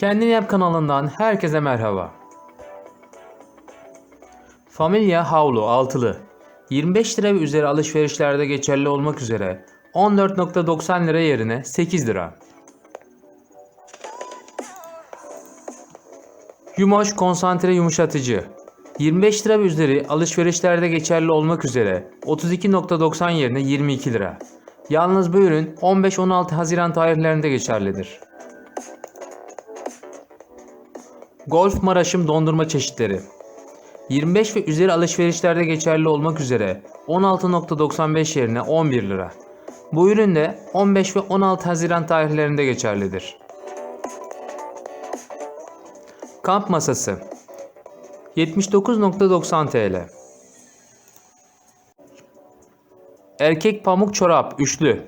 Kendini Yap kanalından herkese merhaba. Familia Havlu altılı 25 lira ve üzeri alışverişlerde geçerli olmak üzere 14.90 lira yerine 8 lira. Yumoş konsantre yumuşatıcı 25 lira ve üzeri alışverişlerde geçerli olmak üzere 32.90 yerine 22 lira. Yalnız bu ürün 15-16 Haziran tarihlerinde geçerlidir. Golf Maraş'ım dondurma çeşitleri 25 ve üzeri alışverişlerde geçerli olmak üzere 16.95 yerine 11 lira. Bu ürün de 15 ve 16 Haziran tarihlerinde geçerlidir. Kamp masası 79.90 TL. Erkek pamuk çorap üçlü.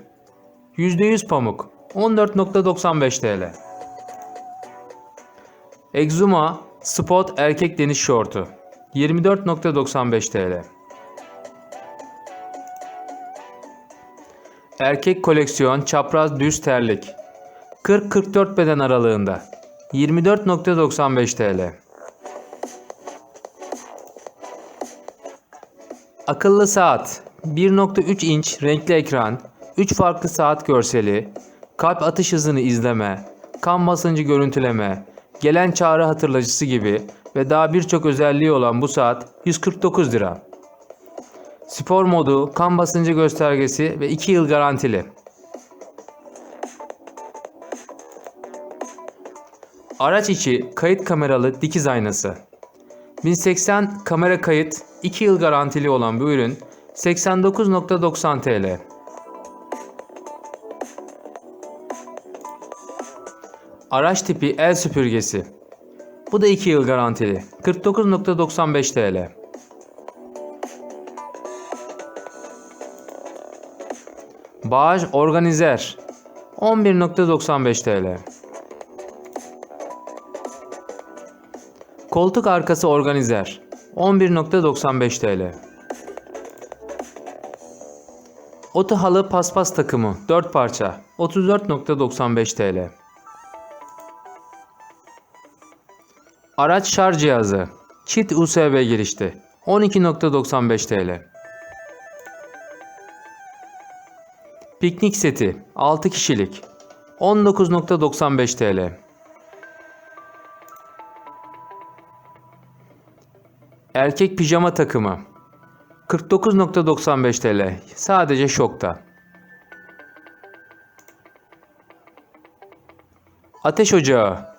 %100 pamuk 14.95 TL. Exuma Spot erkek deniz şortu 24.95 TL. Erkek koleksiyon çapraz düz terlik 40-44 beden aralığında 24.95 TL. Akıllı saat 1.3 inç renkli ekran 3 farklı saat görseli kalp atış hızını izleme kan basıncı görüntüleme gelen çağrı hatırlatıcısı gibi ve daha birçok özelliği olan bu saat 149 lira. Spor modu, kan basıncı göstergesi ve 2 yıl garantili. Araç içi kayıt kameralı dikiz aynası. 1080 kamera kayıt 2 yıl garantili olan bu ürün 89.90 TL. Araç tipi el süpürgesi. Bu da 2 yıl garantili. 49.95 TL. Bağış organizer. 11.95 TL. Koltuk arkası organizer. 11.95 TL. Oto halı paspas takımı 4 parça 34.95 TL. Araç şarj cihazı çift USB girişli 12.95 TL. Piknik seti 6 kişilik 19.95 TL. Erkek pijama takımı 49.95 TL. Sadece şokta. Ateş ocağı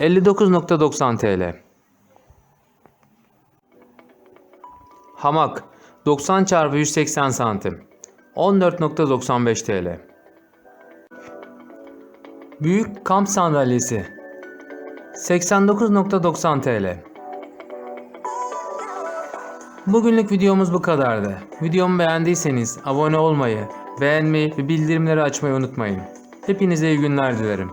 59.90 TL. Hamak 90 x 180 santim 14.95 TL. Büyük kamp sandalyesi 89.90 TL. Bugünlük videomuz bu kadardı. Videomu beğendiyseniz abone olmayı, beğenmeyi ve bildirimleri açmayı unutmayın. Hepinize iyi günler dilerim.